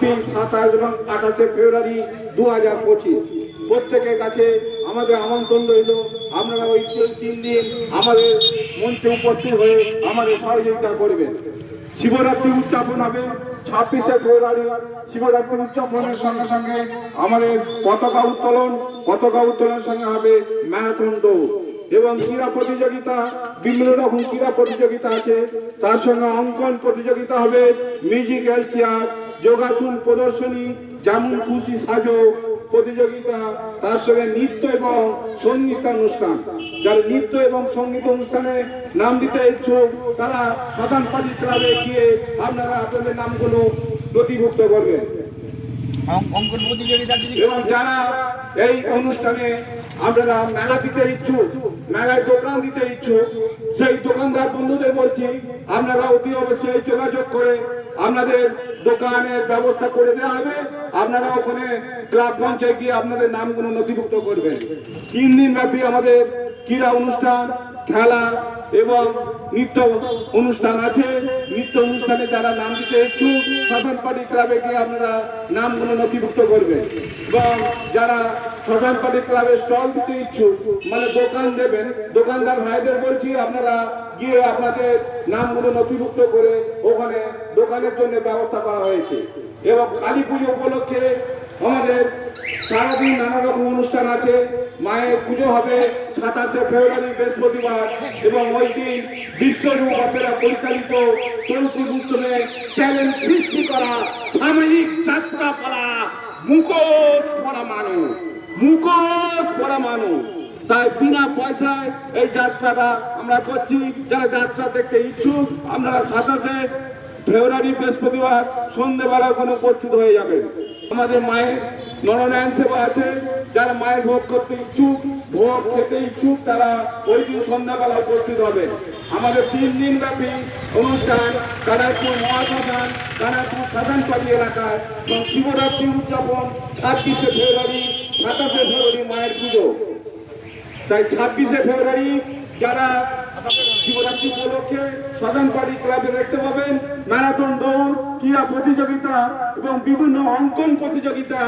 ছাব্বিশ সাতাশ এবং আঠাশে ফেব্রুয়ারি দু হাজার পঁচিশ। প্রত্যেকের কাছে আমাদের আমন্ত্রণ রইল। আপনারা ওই তিন দিন আমাদের মঞ্চে উপস্থিত হয়ে আমাদের সহযোগিতা করবেন। শিবরাত্রি উদযাপন হবে ছাব্বিশে ফেব্রুয়ারি। শিবরাত্রি উদযাপনের সঙ্গে সঙ্গে আমাদের পতাকা উত্তোলন পতাকা উত্তোলনের সঙ্গে হবে ম্যারাথন দৌড়। এবং ক্রীড়া প্রতিযোগিতা, বিভিন্ন রকম ক্রীড়া প্রতিযোগিতা আছে। তার সঙ্গে অঙ্কন প্রতিযোগিতা হবে। মিউজিক্যাল চেয়ার যোগাসন প্রদর্শনী, যেমন খুশি সাজো প্রতিযোগিতা, তার সঙ্গে নৃত্য এবং সঙ্গীতানুষ্ঠান। যারা নৃত্য এবং সংগীত অনুষ্ঠানে নাম দিতে ইচ্ছুক, তারা সদান পালি ক্লাবে গিয়ে আপনারা আপনাদের নামগুলো নথিভুক্ত করবেন। অঙ্কন এবং যারা এই অনুষ্ঠানে আপনারা মেলা দিতে ইচ্ছুক, মেলায় দোকান দিতে ইচ্ছুক, সেই দোকানদার বন্ধুদের বলছি, আপনারা অতি অবশ্যই যোগাযোগ করে আপনাদের দোকানের ব্যবস্থা করে দেওয়া হবে। আপনারা ওখানে ক্লাব মঞ্চে গিয়ে আপনাদের নামগুলো নথিভুক্ত করবেন। তিন দিন ব্যাপী আমাদের ক্রীড়া অনুষ্ঠান, খেলা এবং নৃত্য অনুষ্ঠান আছে। অনুষ্ঠানে যারা নাম দিতে ইচ্ছুক পার্টি ক্লাবে গিয়ে আপনারা নামগুলো নথিভুক্ত করবেন। এবং যারা সাধন পাটি ক্লাবে স্টল দিতে ইচ্ছুক মানে দোকান দেবেন, দোকানদার ভাইদের বলছি আপনারা গিয়ে আপনাদের নামগুলো নথিভুক্ত করে ওখানে দোকানের জন্য ব্যবস্থা করা হয়েছে। এবং কালী পুজো উপলক্ষে আমাদের সারাদিন নানা রকম অনুষ্ঠান আছে। মায়ের পুজো হবে সাতাশে ফেব্রুয়ারি, বৃহস্পতিবার, এবং ওই দিন বিশ্বরূপ অপেরা পরিচালিত চলতি উৎসবে চ্যালেঞ্জ সৃষ্টি করা সামাজিক যাত্রা পালা মুখোশ পড়া মানুষ মুখোশ পড়া মানুষ তাই বিনা পয়সায় এই যাত্রাটা আমরা করছি। যারা যাত্রা দেখতে ইচ্ছুক, আপনারা সাতাশে ফেব্রুয়ারি, বৃহস্পতিবার সন্ধ্যেবেলা ওখানে উপস্থিত হয়ে যাবে। আমাদের মায়ের নরনারায়ণ সেবা আছে, যারা মায়ের ভোগ করতে ইচ্ছুক, ভোগ খেতে ইচ্ছুক, তারা ওই দিন সন্ধ্যাবেলা উপস্থিত হবে। আমাদের তিন দিন ব্যাপী অনুষ্ঠান কানারপুর মহাশ্মশান কানারপুর সাধানপাড়ি এলাকায় এবং শিবরাত্রি উদযাপন ছাব্বিশে ফেব্রুয়ারি, সাতাশে ফেব্রুয়ারি মায়ের পুজো। তাই ছাব্বিশে ফেব্রুয়ারি যারা শিবরাত্রি উপলক্ষে সদনপাড়ি ক্লাবে দেখতে পাবেন ম্যারাথন দৌড় ক্রীড়া প্রতিযোগিতা এবং বিভিন্ন অঙ্কন প্রতিযোগিতা